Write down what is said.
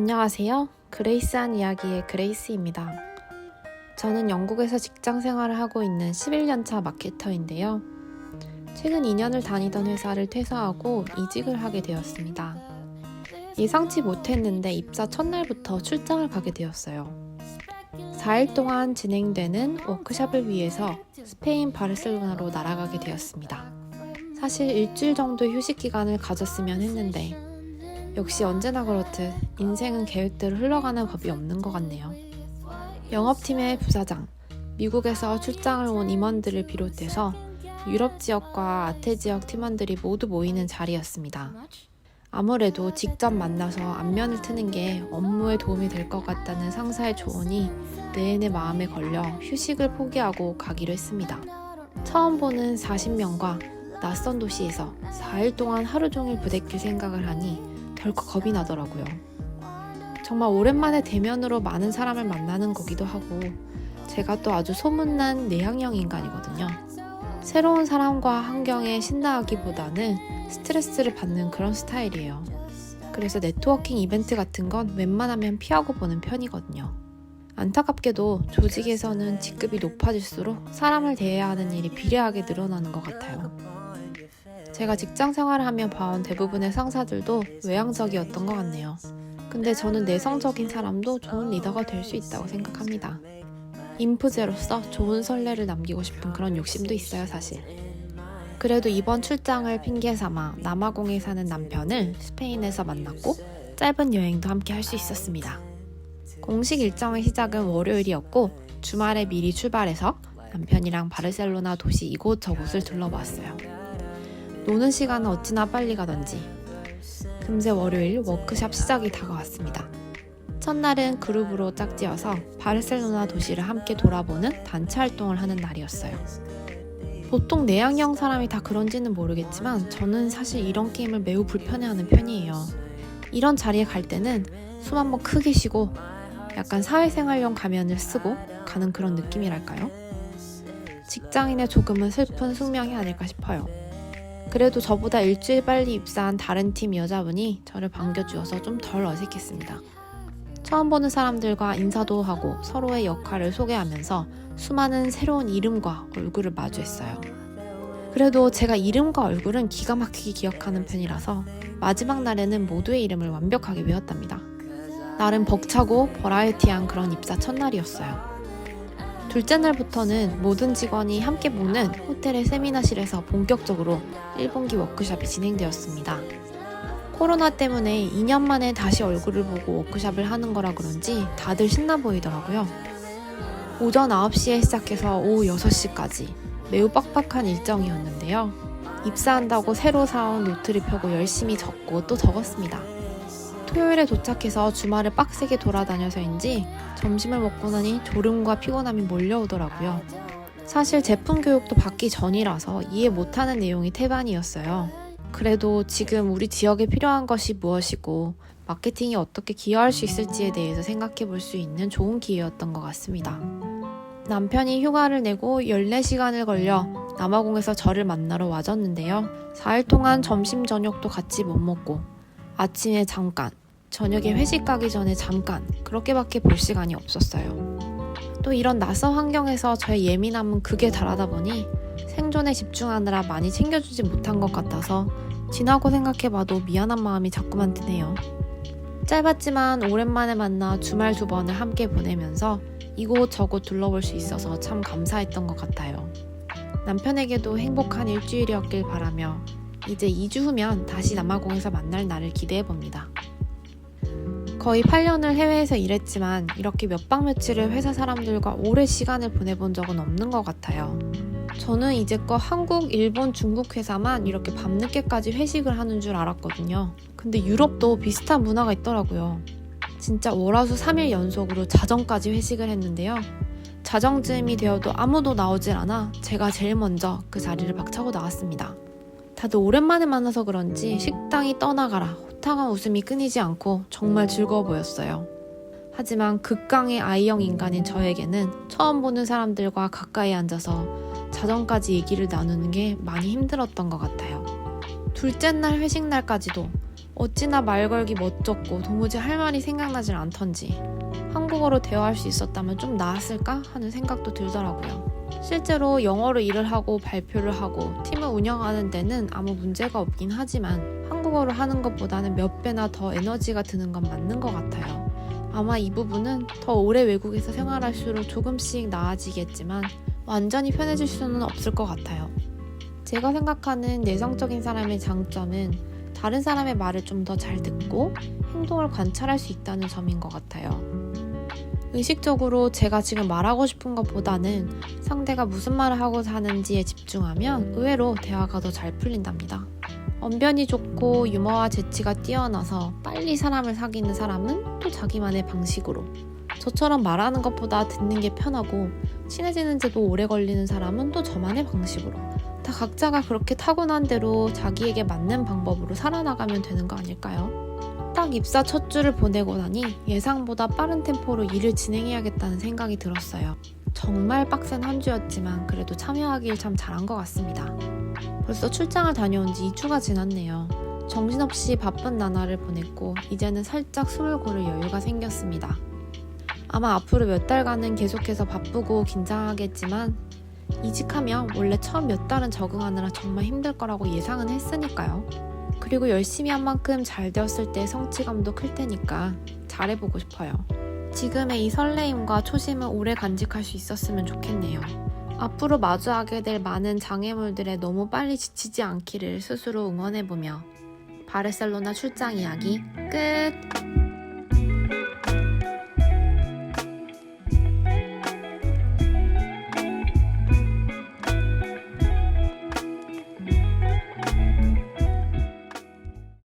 안녕하세요. 그레이스한 이야기의 그레이스입니다. 저는 영국에서 직장 생활을 하고 있는 11년차 마케터인데요. 최근 2년을 다니던 회사를 퇴사하고 이직을 하게 되었습니다. 예상치 못했는데 입사 첫날부터 출장을 가게 되었어요. 4일 동안 진행되는 워크숍을 위해서 스페인 바르셀로나로 날아가게 되었습니다. 사실 일주일 정도의 휴식 기간을 가졌으면 했는데 역시 언제나 그렇듯 인생은 계획대로 흘러가는 법이 없는 것 같네요. 영업팀의 부사장, 미국에서 출장을 온 임원들을 비롯해서 유럽 지역과 아태 지역 팀원들이 모두 모이는 자리였습니다. 아무래도 직접 만나서 안면을 트는 게 업무에 도움이 될 것 같다는 상사의 조언이 내내 마음에 걸려 휴식을 포기하고 가기로 했습니다. 처음 보는 40명과 낯선 도시에서 4일 동안 하루 종일 부대낄 생각을 하니 덜컥 겁이 나더라고요. 정말 오랜만에 대면으로 많은 사람을 만나는 거기도 하고 제가 또 아주 소문난 내향형 인간이거든요. 새로운 사람과 환경에 신나하기보다는 스트레스를 받는 그런 스타일이에요. 그래서 네트워킹 이벤트 같은 건 웬만하면 피하고 보는 편이거든요. 안타깝게도 조직에서는 직급이 높아질수록 사람을 대해야 하는 일이 비례하게 늘어나는 것 같아요. 제가 직장 생활을 하며 봐온 대부분의 상사들도 외향적이었던 것 같네요. 근데 저는 내성적인 사람도 좋은 리더가 될 수 있다고 생각합니다. 인프제로서 좋은 선례를 남기고 싶은 그런 욕심도 있어요, 사실. 그래도 이번 출장을 핑계 삼아 남아공에 사는 남편을 스페인에서 만났고 짧은 여행도 함께 할 수 있었습니다. 공식 일정의 시작은 월요일이었고 주말에 미리 출발해서 남편이랑 바르셀로나 도시 이곳저곳을 둘러봤어요. 노는 시간은 어찌나 빨리 가던지 금세 월요일 워크샵 시작이 다가왔습니다. 첫날은 그룹으로 짝지어서 바르셀로나 도시를 함께 돌아보는 단체 활동을 하는 날이었어요. 보통 내향형 사람이 다 그런지는 모르겠지만 저는 사실 이런 게임을 매우 불편해하는 편이에요. 이런 자리에 갈 때는 숨 한번 크게 쉬고 약간 사회생활용 가면을 쓰고 가는 그런 느낌이랄까요? 직장인의 조금은 슬픈 숙명이 아닐까 싶어요. 그래도 저보다 일주일 빨리 입사한 다른 팀 여자분이 저를 반겨주어서 좀 덜 어색했습니다. 처음 보는 사람들과 인사도 하고 서로의 역할을 소개하면서 수많은 새로운 이름과 얼굴을 마주했어요. 그래도 제가 이름과 얼굴은 기가 막히게 기억하는 편이라서 마지막 날에는 모두의 이름을 완벽하게 외웠답니다. 나름 벅차고 버라이어티한 그런 입사 첫날이었어요. 둘째 날부터는 모든 직원이 함께 모는 호텔의 세미나실에서 본격적으로 1분기 워크숍이 진행되었습니다. 코로나 때문에 2년 만에 다시 얼굴을 보고 워크숍을 하는 거라 그런지 다들 신나 보이더라고요. 오전 9시에 시작해서 오후 6시까지 매우 빡빡한 일정이었는데요. 입사한다고 새로 사온 노트를 펴고 열심히 적고 또 적었습니다. 토요일에 도착해서 주말을 빡세게 돌아다녀서인지 점심을 먹고 나니 졸음과 피곤함이 몰려오더라고요. 사실 제품 교육도 받기 전이라서 이해 못하는 내용이 태반이었어요. 그래도 지금 우리 지역에 필요한 것이 무엇이고 마케팅이 어떻게 기여할 수 있을지에 대해서 생각해 볼 수 있는 좋은 기회였던 것 같습니다. 남편이 휴가를 내고 14시간을 걸려 남아공에서 저를 만나러 와줬는데요. 4일 동안 점심, 저녁도 같이 못 먹고 아침에 잠깐, 저녁에 회식 가기 전에 잠깐 그렇게밖에 볼 시간이 없었어요. 또 이런 낯선 환경에서 저의 예민함은 극에 달하다 보니 생존에 집중하느라 많이 챙겨주지 못한 것 같아서 지나고 생각해봐도 미안한 마음이 자꾸만 드네요. 짧았지만 오랜만에 만나 주말 두 번을 함께 보내면서 이곳저곳 둘러볼 수 있어서 참 감사했던 것 같아요. 남편에게도 행복한 일주일이었길 바라며 이제 2주 후면 다시 남아공에서 만날 날을 기대해 봅니다. 거의 8년을 해외에서 일했지만 이렇게 몇 박 며칠을 회사 사람들과 오래 시간을 보내본 적은 없는 것 같아요. 저는 이제껏 한국, 일본, 중국 회사만 이렇게 밤늦게까지 회식을 하는 줄 알았거든요. 근데 유럽도 비슷한 문화가 있더라고요. 진짜 월화수 3일 연속으로 자정까지 회식을 했는데요. 자정쯤이 되어도 아무도 나오질 않아 제가 제일 먼저 그 자리를 박차고 나왔습니다. 다들 오랜만에 만나서 그런지 식당이 떠나가라 호탕한 웃음이 끊이지 않고 정말 즐거워 보였어요. 하지만 극강의 I형 인간인 저에게는 처음 보는 사람들과 가까이 앉아서 자정까지 얘기를 나누는 게 많이 힘들었던 것 같아요. 둘째 날 회식 날까지도 어찌나 말 걸기 멋졌고 도무지 할 말이 생각나질 않던지 한국어로 대화할 수 있었다면 좀 나았을까 하는 생각도 들더라고요. 실제로 영어로 일을 하고 발표를 하고 팀을 운영하는 데는 아무 문제가 없긴 하지만 한국어로 하는 것보다는 몇 배나 더 에너지가 드는 건 맞는 것 같아요. 아마 이 부분은 더 오래 외국에서 생활할수록 조금씩 나아지겠지만 완전히 편해질 수는 없을 것 같아요. 제가 생각하는 내성적인 사람의 장점은 다른 사람의 말을 좀 더 잘 듣고 행동을 관찰할 수 있다는 점인 것 같아요. 의식적으로 제가 지금 말하고 싶은 것보다는 상대가 무슨 말을 하고 사는지에 집중하면 의외로 대화가 더 잘 풀린답니다. 언변이 좋고 유머와 재치가 뛰어나서 빨리 사람을 사귀는 사람은 또 자기만의 방식으로 저처럼 말하는 것보다 듣는 게 편하고 친해지는데도 오래 걸리는 사람은 또 저만의 방식으로 다 각자가 그렇게 타고난 대로 자기에게 맞는 방법으로 살아나가면 되는 거 아닐까요? 딱 입사 첫 주를 보내고 나니 예상보다 빠른 템포로 일을 진행해야겠다는 생각이 들었어요. 정말 빡센 한 주였지만 그래도 참여하길 참 잘한 것 같습니다. 벌써 출장을 다녀온 지 2주가 지났네요. 정신없이 바쁜 나날을 보냈고 이제는 살짝 숨을 고를 여유가 생겼습니다. 아마 앞으로 몇 달간은 계속해서 바쁘고 긴장하겠지만 이직하면 원래 처음 몇 달은 적응하느라 정말 힘들 거라고 예상은 했으니까요. 그리고 열심히 한 만큼 잘 되었을 때 성취감도 클 테니까 잘해보고 싶어요. 지금의 이 설레임과 초심을 오래 간직할 수 있었으면 좋겠네요. 앞으로 마주하게 될 많은 장애물들에 너무 빨리 지치지 않기를 스스로 응원해보며 바르셀로나 출장 이야기 끝!